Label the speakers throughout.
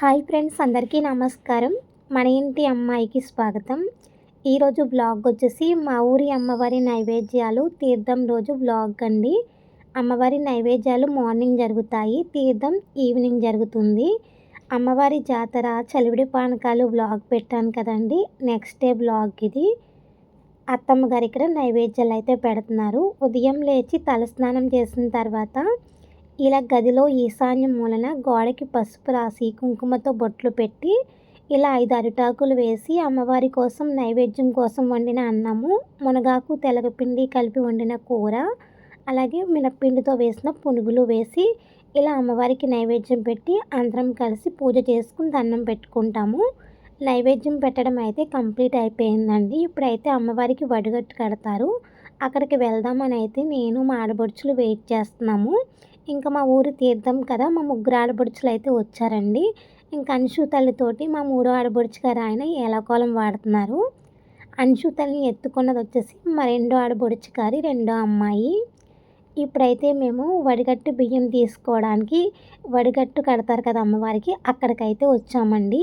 Speaker 1: Hi friends అందరికీ నమస్కారం. మన ఇంటి అమ్మాయికి స్వాగతం. ఈరోజు బ్లాగ్ వచ్చేసి మా ఊరి అమ్మవారి నైవేద్యాలు తీర్థం రోజు బ్లాగ్ అండి. అమ్మవారి నైవేద్యాలు మార్నింగ్ జరుగుతాయి తీర్థం ఈవినింగ్ జరుగుతుంది. అమ్మవారి జాతర చలివిడి పానకాలు బ్లాగ్ పెట్టాను కదండి. నెక్స్ట్ డే బ్లాగ్ ఇది. అత్తమ్మ గారు ఇక్కడ నైవేద్యాలు అయితే పెడుతున్నారు. ఉదయం లేచి తలస్నానం చేసిన తర్వాత ఇలా గదిలో ఈశాన్యం మూలన గోడకి పసుపు రాసి కుంకుమతో బొట్లు పెట్టి ఇలా ఐదు అరిటాకులు వేసి అమ్మవారి కోసం నైవేద్యం కోసం వండిన అన్నము మునగాకు తెలగపిండి కలిపి వండిన కూర అలాగే మినప్పిండితో వేసిన పునుగులు వేసి ఇలా అమ్మవారికి నైవేద్యం పెట్టి అందరం కలిసి పూజ చేసుకుని దండం పెట్టుకుంటాము. నైవేద్యం పెట్టడం అయితే కంప్లీట్ అయిపోయిందండి. ఇప్పుడైతే అమ్మవారికి వడిగట్టు కడతారు. అక్కడికి వెళ్దామని అయితే నేను మా ఆడబడుచులు వెయిట్ చేస్తున్నాము. ఇంకా మా ఊరు తీర్థం కదా మా ముగ్గురు ఆడబడుచులు అయితే వచ్చారండి. ఇంకా అంశు తల్లితోటి మా మూడో ఆడబడుచు గారు ఆయన ఏలకోలం వాడుతున్నారు. అంశు తల్లిని ఎత్తుకున్నది వచ్చేసి మా రెండో ఆడబడుచు గారి రెండో అమ్మాయి. ఇప్పుడైతే మేము వడిగట్టు బియ్యం తీసుకోవడానికి వడిగట్టు కడతారు కదా అమ్మవారికి అక్కడికైతే వచ్చామండి.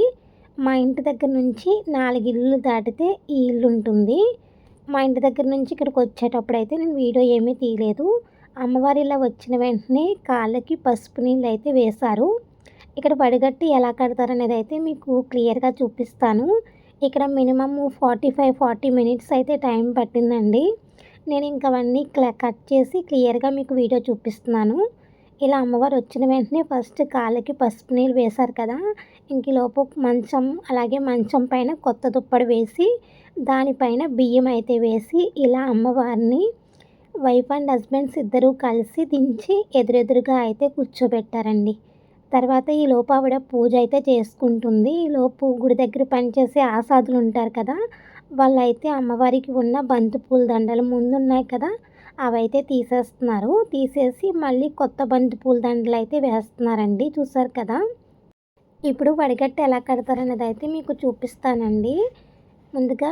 Speaker 1: మా ఇంటి దగ్గర నుంచి నాలుగు ఇల్లు దాటితే ఈ ఇల్లు ఉంటుంది. మా ఇంటి దగ్గర నుంచి ఇక్కడికి వచ్చేటప్పుడు అయితే నేను వీడియో ఏమీ తీయలేదు. అమ్మవారి ఇలా వచ్చిన వెంటనే కాళ్ళకి పసుపు నీళ్ళు అయితే వేశారు. ఇక్కడ పడిగట్టి ఎలా కడతారనేది అయితే మీకు క్లియర్గా చూపిస్తాను. ఇక్కడ minimum forty five forty minutes అయితే టైం పట్టిందండి. నేను ఇంకా అవన్నీ కట్ చేసి క్లియర్గా మీకు వీడియో చూపిస్తున్నాను. ఇలా అమ్మవారు వచ్చిన వెంటనే ఫస్ట్ కాళ్ళకి పసుపు నీళ్ళు వేశారు కదా ఇంక లోపు మంచం అలాగే మంచం పైన కొత్త దుప్పటి వేసి దానిపైన బియ్యం అయితే వేసి ఇలా అమ్మవారిని వైఫ్ అండ్ హస్బెండ్స్ ఇద్దరూ కలిసి దించి ఎదురెదురుగా అయితే కూర్చోబెట్టారండి. తర్వాత ఈ లోపు ఆవిడ పూజ అయితే చేసుకుంటుంది. ఈ లోపు గుడి దగ్గర పనిచేసే ఆసాదులు ఉంటారు కదా వాళ్ళైతే అమ్మవారికి ఉన్న బంతి పూల దండలు ముందు ఉన్నాయి కదా అవైతే తీసేస్తున్నారు. తీసేసి మళ్ళీ కొత్త బంతి పూల దండలు అయితే వేస్తున్నారండి. చూసారు కదా? ఇప్పుడు వడిగట్టు ఎలా కడతారనేది అయితే మీకు చూపిస్తానండి. ముందుగా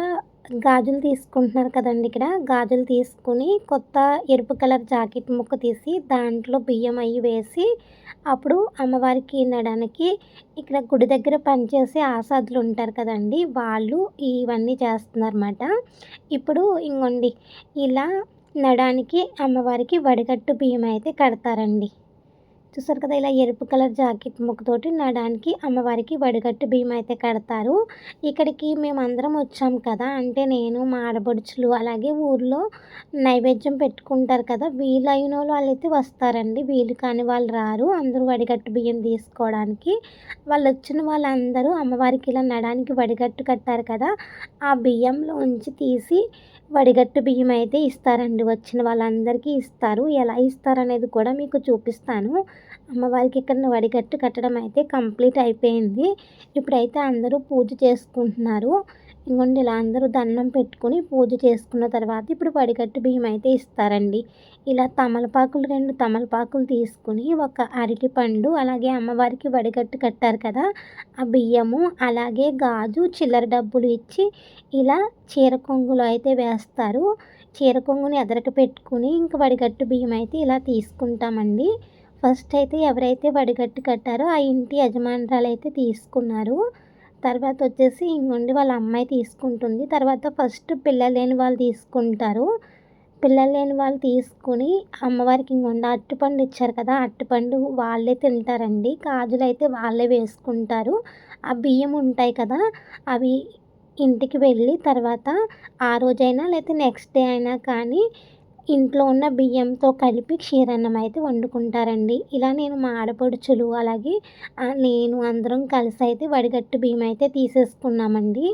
Speaker 1: గాజులు తీసుకుంటున్నారు కదండి ఇక్కడ. గాజులు తీసుకుని కొత్త ఎరుపు కలర్ జాకెట్ ముక్క తీసి దాంట్లో బియ్యం అవి వేసి అప్పుడు అమ్మవారికి నడడానికి ఇక్కడ గుడి దగ్గర పనిచేసే ఆసాదులు ఉంటారు కదండి. వాళ్ళు ఇవన్నీ చేస్తున్నారన్నమాట. ఇప్పుడు ఇంకోండి ఇలా నడానికి అమ్మవారికి వడిగట్టు బియ్యం అయితే కడతారండి. చూసారు కదా ఇలా ఎరుపు కలర్ జాకెట్ ముక్కతోటి నడానికి అమ్మవారికి వడిగట్టు బియ్యం అయితే కడతారు. ఇక్కడికి మేమందరం వచ్చాం కదా అంటే నేను మా ఆడబడుచులు అలాగే ఊర్లో నైవేద్యం పెట్టుకుంటారు కదా వీలు అయిన వాళ్ళు వాళ్ళైతే వస్తారండి. వీలు కాని వాళ్ళు రారు అందరూ వడిగట్టు బియ్యం తీసుకోవడానికి. వాళ్ళు వచ్చిన వాళ్ళందరూ అమ్మవారికి ఇలా నడానికి వడిగట్టు కట్టారు కదా ఆ బియ్యంలో ఉంచి తీసి వడిగట్టు బియ్యం అయితే ఇస్తారండి. వచ్చిన వాళ్ళందరికీ ఇస్తారు. ఎలా ఇస్తారనేది కూడా మీకు చూపిస్తాను. అమ్మవారికి ఇక్కడ వడిగట్టు కట్టడం అయితే కంప్లీట్ అయిపోయింది. ఇప్పుడైతే అందరూ పూజ చేసుకుంటున్నారు. ఇంకొండి ఇలా అందరూ దండం పెట్టుకుని పూజ చేసుకున్న తర్వాత ఇప్పుడు వడిగట్టు బియ్యం అయితే ఇస్తారండి. ఇలా తమలపాకులు రెండు తమలపాకులు తీసుకుని ఒక అరటి పండు అలాగే అమ్మవారికి వడిగట్టు కట్టారు కదా ఆ బియ్యము అలాగే గాజు చిల్లర డబ్బులు ఇచ్చి ఇలా చీర కొంగులో అయితే వేస్తారు. చీర కొంగుని ఎదరక పెట్టుకుని ఇంక వడిగట్టు బియ్యం అయితే ఇలా తీసుకుంటామండి. ఫస్ట్ అయితే ఎవరైతే వడిగట్టి కట్టారో ఆ ఇంటి యజమానురాలు అయితే తీసుకున్నారు. తర్వాత వచ్చేసి ఇంకొండి వాళ్ళ అమ్మాయి తీసుకుంటుంది. తర్వాత ఫస్ట్ పిల్లలు లేని వాళ్ళు తీసుకుంటారు. పిల్లలు లేని వాళ్ళు తీసుకుని అమ్మవారికి ఇంకొండ అట్టుపండు ఇచ్చారు కదా అట్టుపండు వాళ్ళే తింటారండి. కాజులు అయితే వాళ్ళే వేసుకుంటారు. ఆ బియ్యం ఉంటాయి కదా అవి ఇంటికి వెళ్ళి తర్వాత ఆ రోజైనా లేకపోతే నెక్స్ట్ డే అయినా కానీ ఇంట్లో ఉన్న బియ్యంతో కలిపి క్షీరన్నం అయితే వండుకుంటారండి. ఇలా నేను మా ఆడపడుచులు అలాగే నేను అందరం కలిసి అయితే వడిగట్టు బియ్యం అయితే తీసేసుకున్నామండి.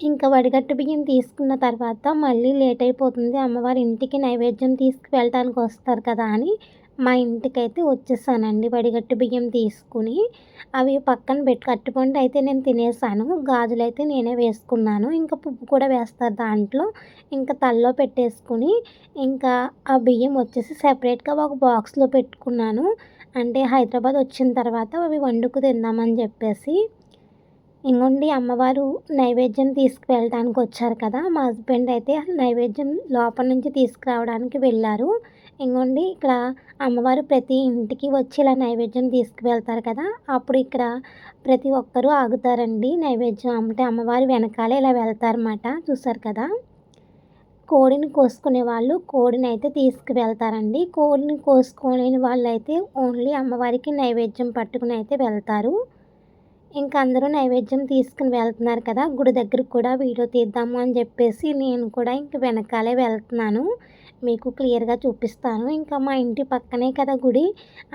Speaker 1: ఇంకా వడిగట్టు బియ్యం తీసుకున్న తర్వాత మళ్ళీ లేట్ అయిపోతుంది. అమ్మవారి ఇంటికి నైవేద్యం తీసుకువెళ్ళటానికి వస్తారు కదా అని మా ఇంటికైతే వచ్చేసానండి వడిగట్టు బియ్యం తీసుకుని. అవి పక్కన పెట్టి కట్టుకుంటే అయితే నేను తినేసాను. గాజులు అయితే నేనే వేసుకున్నాను. ఇంకా పువ్వు కూడా వేస్తారు దాంట్లో. ఇంకా తల్లో పెట్టేసుకుని ఇంకా ఆ బియ్యం వచ్చేసి సెపరేట్గా ఒక బాక్స్లో పెట్టుకున్నాను. అంటే హైదరాబాద్ వచ్చిన తర్వాత అవి వండుకు తిందామని చెప్పేసి. ఇంకొండి అమ్మవారు నైవేద్యం తీసుకువెళ్ళడానికి వచ్చారు కదా. మా హస్బెండ్ అయితే నైవేద్యం లోపల నుంచి తీసుకురావడానికి వెళ్ళారు. ఇంకోండి ఇక్కడ అమ్మవారు ప్రతి ఇంటికి వచ్చి ఇలా నైవేద్యం తీసుకువెళ్తారు కదా అప్పుడు ఇక్కడ ప్రతి ఒక్కరూ ఆగుతారండి నైవేద్యం. అంటే అమ్మవారి వెనకాలే ఇలా వెళ్తారన్నమాట చూసారు కదా. కోడిని కోసుకునే వాళ్ళు కోడిని అయితే తీసుకువెళ్తారండి. కోడిని కోసుకోలేని వాళ్ళు అయితే ఓన్లీ అమ్మవారికి నైవేద్యం పట్టుకుని అయితే వెళ్తారు. ఇంకా అందరూ నైవేద్యం తీసుకుని వెళ్తున్నారు కదా గుడి దగ్గర కూడా వీడియో తీద్దాము అని చెప్పేసి నేను కూడా ఇంక వెనకాలే వెళ్తున్నాను. మీకు క్లియర్గా చూపిస్తాను. ఇంకా మా ఇంటి పక్కనే కదా గుడి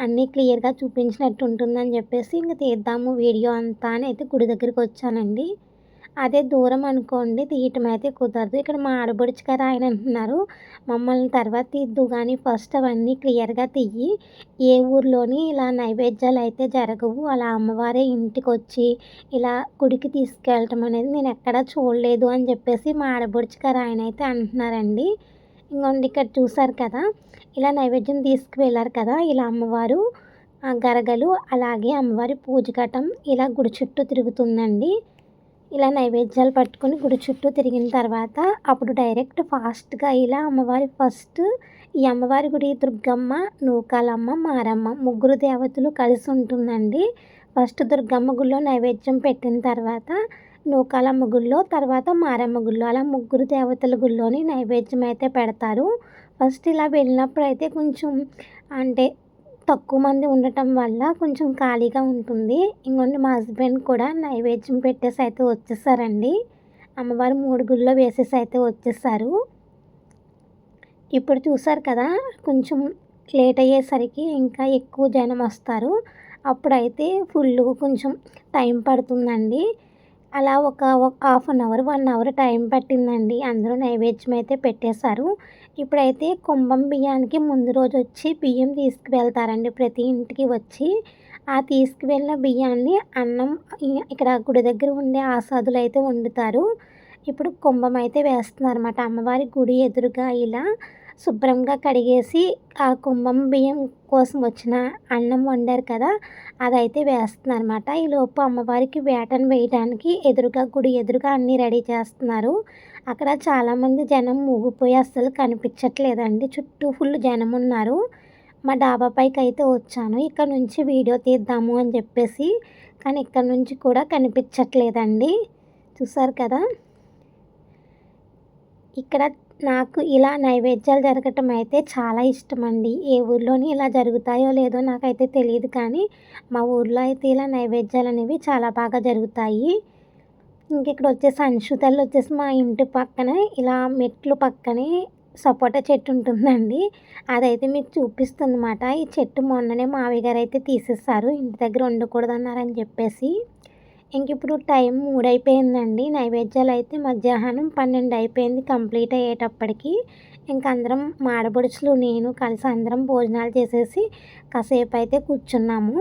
Speaker 1: అన్నీ క్లియర్గా చూపించినట్టు ఉంటుందని చెప్పేసి ఇంక తీద్దాము వీడియో అంతా అని అయితే గుడి దగ్గరికి వచ్చానండి. అదే దూరం అనుకోండి తీయటం అయితే కుదరదు. ఇక్కడ మా ఆడబడుచు కదా ఆయన అంటున్నారు. మమ్మల్ని తర్వాత తీద్దు కానీ ఫస్ట్ అవన్నీ క్లియర్గా తీయి. ఏ ఊర్లోని ఇలా నైవేద్యాలు అయితే జరగవు. అలా అమ్మవారే ఇంటికి వచ్చి ఇలా గుడికి తీసుకెళ్ళటం అనేది నేను ఎక్కడా చూడలేదు అని చెప్పేసి మా ఆడబడుచు కదా ఆయన అయితే అంటున్నారండి. ఇంకోండి ఇక్కడ చూసారు కదా? ఇలా నైవేద్యం తీసుకువెళ్ళారు కదా? ఇలా అమ్మవారు గరగలు అలాగే అమ్మవారి పూజ ఘటం ఇలా గుడి చుట్టూ తిరుగుతుందండి. ఇలా నైవేద్యాలు పట్టుకొని గుడి చుట్టూ తిరిగిన తర్వాత అప్పుడు డైరెక్ట్ ఫాస్ట్గా ఇలా అమ్మవారి ఫస్ట్ ఈ అమ్మవారి గుడి దుర్గమ్మ నూకాలమ్మ మారమ్మ ముగ్గురు దేవతలు కలిసి ఉంటుందండి. ఫస్ట్ దుర్గమ్మ గుడిలో నైవేద్యం పెట్టిన తర్వాత నూకాలమ్మ గుళ్ళో తర్వాత మారమ్మ గుళ్ళో అలా ముగ్గురు దేవతల గుళ్ళోని నైవేద్యం అయితే పెడతారు. ఫస్ట్ ఇలా వెళ్ళినప్పుడు అయితే కొంచెం అంటే తక్కువ మంది ఉండటం వల్ల కొంచెం ఖాళీగా ఉంటుంది. ఇంకొండి మా హస్బెండ్ కూడా నైవేద్యం పెట్టేసి అయితే వచ్చేసారండి. అమ్మవారు మూడు గుళ్ళో వేసేసి అయితే వచ్చేసారు. ఇప్పుడు చూసారు కదా కొంచెం లేట్ అయ్యేసరికి ఇంకా ఎక్కువ జనం వస్తారు. అప్పుడైతే ఫుల్ కొంచెం టైం పడుతుందండి. అలా ఒక half an hour one hour time పట్టిందండి. అందరూ నైవేద్యం అయితే పెట్టేశారు. ఇప్పుడైతే కుంభం బియ్యానికి ముందు రోజు వచ్చి బియ్యం తీసుకువెళ్తారండి ప్రతి ఇంటికి వచ్చి. ఆ తీసుకువెళ్ళిన బియ్యాన్ని అన్నం ఇక్కడ గుడి దగ్గర ఉండే ఆసాదులు అయితే వండుతారు. ఇప్పుడు కుంభం అయితే వేస్తున్నారు అన్నమాట అమ్మవారి గుడి ఎదురుగా ఇలా శుభ్రంగా కడిగేసి ఆ కుంభం బియ్యం కోసం వచ్చిన అన్నం వండారు కదా అదైతే వేస్తున్నారు అనమాట ఈలోపు అమ్మవారికి వేటను వేయడానికి ఎదురుగా గుడి ఎదురుగా అన్నీ రెడీ చేస్తున్నారు. అక్కడ చాలామంది జనం మూగిపోయి అస్సలు కనిపించట్లేదండి. చుట్టూ ఫుల్ జనం ఉన్నారు మా డాబా పైకి అయితే వచ్చాను. ఇక్కడ నుంచి వీడియో తీద్దాము అని చెప్పేసి కానీ ఇక్కడ నుంచి కూడా కనిపించట్లేదండి. చూసారు కదా? ఇక్కడ నాకు ఇలా నైవేద్యాలు జరగటం అయితే చాలా ఇష్టం అండి ఏ ఊర్లోని ఇలా జరుగుతాయో లేదో నాకైతే తెలియదు కానీ మా ఊర్లో అయితే ఇలా నైవేద్యాలు అనేవి చాలా బాగా జరుగుతాయి. ఇంక ఇక్కడ వచ్చేసి అంశుతల్లి వచ్చేసి మా ఇంటి పక్కన ఇలా మెట్లు పక్కనే సపోటా చెట్టు ఉంటుందండి. అదైతే మీకు చూపిస్తుంది అన్నమాట ఈ చెట్టు మొన్ననే మావి గారు అయితే తీసేస్తారు ఇంటి దగ్గర ఉండకూడదు అన్నారని చెప్పేసి. ఇంక ఇప్పుడు టైం మూడు అయిపోయిందండి నైవేద్యాలు అయితే మధ్యాహ్నం పన్నెండు అయిపోయింది కంప్లీట్ అయ్యేటప్పటికి. ఇంక అందరం మాడబడుచులు నేను కలిసి అందరం భోజనాలు చేసేసి కాసేపు అయితే కూర్చున్నాము.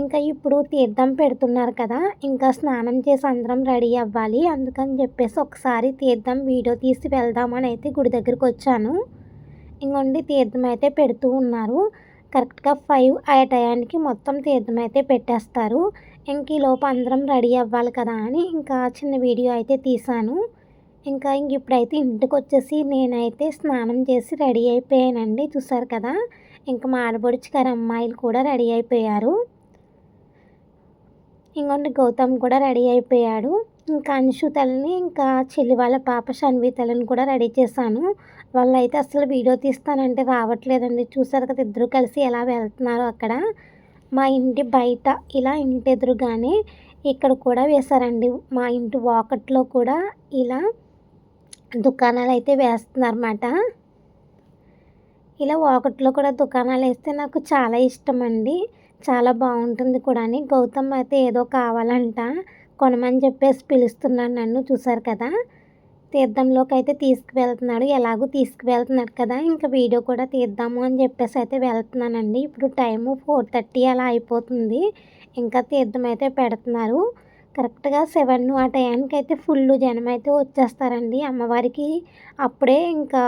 Speaker 1: ఇంకా ఇప్పుడు తీర్థం పెడుతున్నారు కదా ఇంకా స్నానం చేసి అందరం రెడీ అవ్వాలి. అందుకని చెప్పేసి ఒకసారి తీర్థం వీడియో తీసి వెళ్దామని అయితే గుడి దగ్గరికి వచ్చాను. ఇంకొండి తీర్థం అయితే పెడుతూ ఉన్నారు. కరెక్ట్గా ఫైవ్ ఆ టయానికి మొత్తం తీర్థం అయితే పెట్టేస్తారు. ఇంక ఈలోపు అందరం రెడీ అవ్వాలి కదా అని ఇంకా చిన్న వీడియో అయితే తీసాను ఇంకా ఇంక ఇప్పుడైతే ఇంటికి వచ్చేసి నేనైతే స్నానం చేసి రెడీ అయిపోయానండి. చూసారు కదా? ఇంకా మా గారు అమ్మాయిలు కూడా రెడీ అయిపోయారు. ఇంకొండి గౌతమ్ కూడా రెడీ అయిపోయాడు. ఇంకా అంశుతల్ని ఇంకా చెల్లి వాళ్ళ పాప షన్వితలను కూడా రెడీ చేశాను. వాళ్ళు అయితే అసలు వీడియో తీస్తానంటే రావట్లేదండి. చూసారు కదా? ఇద్దరు కలిసి ఎలా వెళ్తున్నారు అక్కడ. మా ఇంటి బయట ఇలా ఇంటి ఎదురుగానే ఇక్కడ కూడా వేశారండి. మా ఇంటి వాకట్లో కూడా ఇలా దుకాణాలు అయితే వేస్తున్నారన్నమాట. ఇలా వాకట్లో కూడా దుకాణాలు వేస్తే నాకు చాలా ఇష్టం అండి చాలా బాగుంటుంది కూడా అని గౌతమ్ అయితే ఏదో కావాలంట కొనమని చెప్పేసి పిలుస్తున్నాను నన్ను చూసారు కదా? తీర్థంలోకి అయితే తీసుకువెళ్తున్నాడు. ఎలాగో తీసుకువెళ్తున్నాడు కదా. ఇంకా వీడియో కూడా తీద్దాము అని చెప్పేసి అయితే వెళ్తున్నానండి. ఇప్పుడు టైము ఫోర్ థర్టీ అలా అయిపోతుంది. ఇంకా తీర్థం అయితే పెడుతున్నారు. కరెక్ట్గా సెవెన్ ఆ టైంకి అయితే ఫుల్ జనం అయితే వచ్చేస్తారండి. అమ్మవారికి అప్పుడే ఇంకా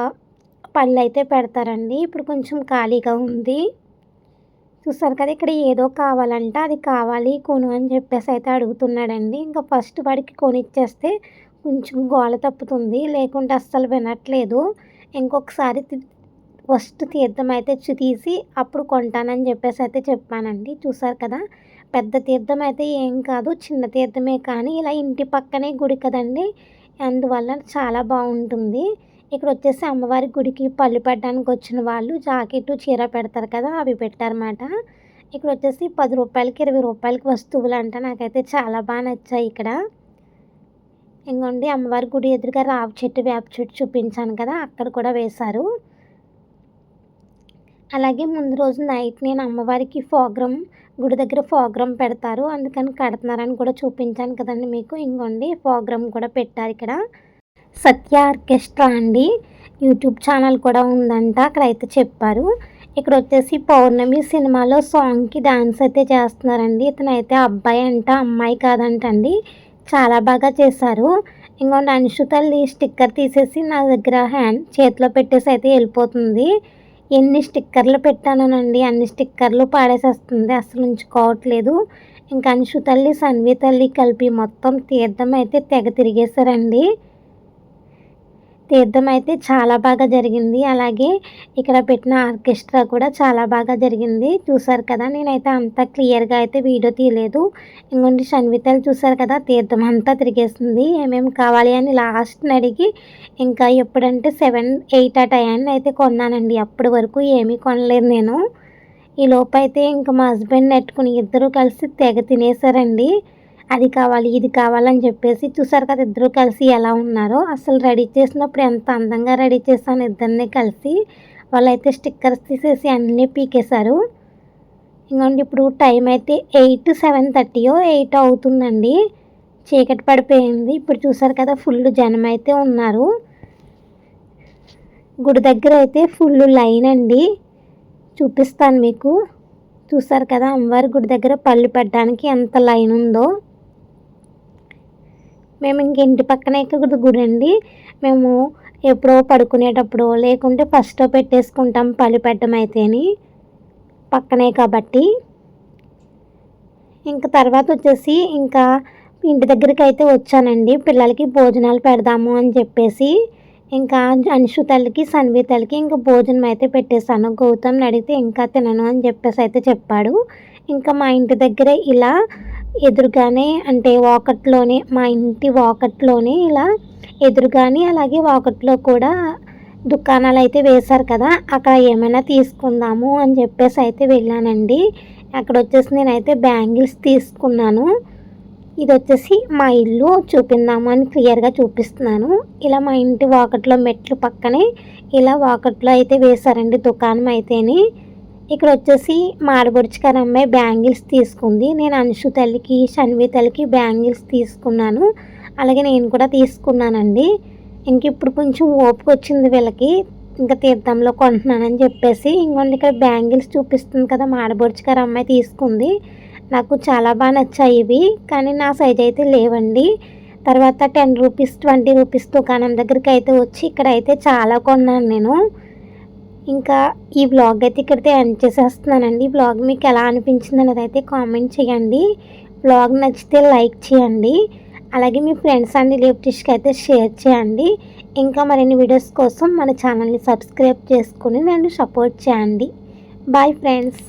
Speaker 1: పళ్ళు అయితే పెడతారండి. ఇప్పుడు కొంచెం ఖాళీగా ఉంది. చూసారు కదా ఇక్కడ ఏదో కావాలంట. అది కావాలి కొను అని చెప్పేసి అయితే అడుగుతున్నాడండి. ఇంకా ఫస్ట్ వాడికి కొనిచ్చేస్తే కొంచెం గోల తప్పుతుంది లేకుంటే అస్సలు వినట్లేదు. ఇంకొకసారి ఫస్ట్ తీర్థం అయితే తీసి అప్పుడు కొంటానని చెప్పేసి అయితే చెప్పానండి. చూసారు కదా? పెద్ద తీర్థం అయితే ఏం కాదు చిన్న తీర్థమే కానీ ఇలా ఇంటి పక్కనే గుడి కదండి. అందువల్ల చాలా బాగుంటుంది. ఇక్కడ వచ్చేసి అమ్మవారి గుడికి పళ్ళు పెట్టడానికి వచ్చిన వాళ్ళు జాకెట్ చీర పెడతారు కదా అవి పెట్టారన్నమాట. ఇక్కడ వచ్చేసి పది రూపాయలకి ఇరవై రూపాయలకి వస్తువులు అంట నాకైతే చాలా బాగా నచ్చాయి ఇక్కడ. ఇంకోండి అమ్మవారి గుడి ఎదురుగా రావి చెట్టు వేప చెట్టు చూపించాను కదా అక్కడ కూడా వేశారు. అలాగే ముందు రోజు నైట్ నేను అమ్మవారికి ప్రోగ్రామ్ గుడి దగ్గర ప్రోగ్రామ్ పెడతారు. అందుకని కడుతున్నారని కూడా చూపించాను కదండి మీకు. ఇంకోండి ప్రోగ్రామ్ కూడా పెట్టారు ఇక్కడ. సత్య ఆర్కెస్ట్రా అండి. యూట్యూబ్ ఛానల్ కూడా ఉందంట అక్కడ అయితే చెప్పారు. ఇక్కడ వచ్చేసి పౌర్ణమి సినిమాలో సాంగ్కి డాన్స్ అయితే చేస్తున్నారండి. ఇతను అయితే అబ్బాయి అంట అమ్మాయి కాదంటండి. చాలా బాగా చేశారు. ఇంకోటి అంశు తల్లి స్టిక్కర్ తీసేసి నా దగ్గర హ్యాండ్ చేతిలో పెట్టేసి అయితే వెళ్ళిపోతుంది. ఎన్ని స్టిక్కర్లు పెట్టానండి అన్ని స్టిక్కర్లు పాడేసేస్తుంది అసలు ఉంచుకోవట్లేదు. ఇంకా అంశు తల్లి సన్వి తల్లి కలిపి మొత్తం తీర్థం అయితే తెగ తిరిగేశారండి. తీర్థం అయితే చాలా బాగా జరిగింది. అలాగే ఇక్కడ పెట్టిన ఆర్కెస్ట్రా కూడా చాలా బాగా జరిగింది. చూసారు కదా నేనైతే అంత క్లియర్గా అయితే వీడియో తీయలేదు. ఇంకొంటి షన్వితలు చూసారు కదా తీర్థం అంతా తిరిగేసింది. ఏమేమి కావాలి అని లాస్ట్ అడిగి ఇంకా ఎప్పుడంటే సెవెన్ ఎయిట్ ఆ టైం అయితే కొన్నానండి. అప్పటి వరకు ఏమీ కొనలేదు నేను. ఈ లోపు అయితే ఇంకా మా హస్బెండ్ నెట్టుకుని ఇద్దరూ కలిసి తెగ తినేసారండి. అది కావాలి ఇది కావాలని చెప్పేసి చూసారు కదా ఇద్దరు కలిసి ఎలా ఉన్నారో. అసలు రెడీ చేసినప్పుడు ఎంత అందంగా రెడీ చేశాను ఇద్దరిని కలిసి వాళ్ళైతే స్టిక్కర్స్ తీసేసి అన్నీ పీకేశారు. ఇంకోండి ఇప్పుడు టైం అయితే ఎయిట్ సెవెన్ థర్టీయో ఎయిట్ అవుతుందండి. చీకటి పడిపోయింది. ఇప్పుడు చూసారు కదా ఫుల్ జనం అయితే ఉన్నారు. గుడి దగ్గర అయితే ఫుల్ లైన్ అండి. చూపిస్తాను మీకు. చూసారు కదా అమ్మవారి గుడి దగ్గర పళ్ళు పెట్టడానికి ఎంత లైన్ ఉందో. మేము ఇంక ఇంటి పక్కనే గురండి గుడి అండి. మేము ఎప్పుడో పడుకునేటప్పుడు లేకుంటే ఫస్ట్ పెట్టేసుకుంటాం పళ్ళు పెట్టడం అయితేని. పక్కనే కాబట్టి. ఇంకా తర్వాత వచ్చేసి ఇంకా ఇంటి దగ్గరికి అయితే వచ్చానండి. పిల్లలకి భోజనాలు పెడదాము అని చెప్పేసి. ఇంకా అంశు తల్లికి సన్వి తల్లికి ఇంకా భోజనం అయితే పెట్టేశాను. గౌతమ్ని అడిగితే ఇంకా తినను అని చెప్పేసి అయితే చెప్పాడు. ఇంకా మా ఇంటి దగ్గర ఇలా ఎదురుగానే అంటే వాకట్లోనే మా ఇంటి వాకట్లోనే ఇలా ఎదురుగానే అలాగే వాకట్లో కూడా దుకాణాలు అయితే వేశారు కదా అక్కడ ఏమైనా తీసుకుందాము అని చెప్పేసి అయితే వెళ్ళానండి. అక్కడ వచ్చేసి నేనైతే బ్యాంగిల్స్ తీసుకున్నాను. ఇది వచ్చేసి మా ఇల్లు చూపిందాము అని క్లియర్గా చూపిస్తున్నాను. ఇలా మా ఇంటి వాకట్లో మెట్లు పక్కనే ఇలా వాకట్లో అయితే వేశారండి దుకాణం అయితేని. ఇక్కడ వచ్చేసి మాడబొడుచుకారు అమ్మాయి బ్యాంగిల్స్ తీసుకుంది. నేను అంశు తల్లికి షన్వి తల్లికి బ్యాంగిల్స్ తీసుకున్నాను. అలాగే నేను కూడా తీసుకున్నానండి. ఇంక ఇప్పుడు కొంచెం ఓపిక వచ్చింది వీళ్ళకి. ఇంకా తీర్థంలో కొంటున్నానని చెప్పేసి ఇంకొండి ఇక్కడ బ్యాంగిల్స్ చూపిస్తుంది కదా మాడబొడుచుకారు అమ్మాయి తీసుకుంది. నాకు చాలా బాగా నచ్చాయి ఇవి కానీ నా సైజ్ అయితే లేవండి. తర్వాత టెన్ రూపీస్ ట్వంటీ రూపీస్ దుకాణం దగ్గరికి అయితే వచ్చి ఇక్కడ అయితే చాలా కొన్నాను నేను. ఇంకా ఈ బ్లాగ్ అయితే ఇక్కడితే ఎండ్ చేసేస్తున్నానండి. బ్లాగ్ మీకు ఎలా అనిపించింది అనేది అయితే కామెంట్ చేయండి. బ్లాగ్ నచ్చితే లైక్ చేయండి. అలాగే మీ ఫ్రెండ్స్ అండ్ రిలేటివ్స్కి అయితే షేర్ చేయండి. ఇంకా మరిన్ని వీడియోస్ కోసం మన ఛానల్ని సబ్స్క్రైబ్ చేసుకుని నన్ను సపోర్ట్ చేయండి. Bye friends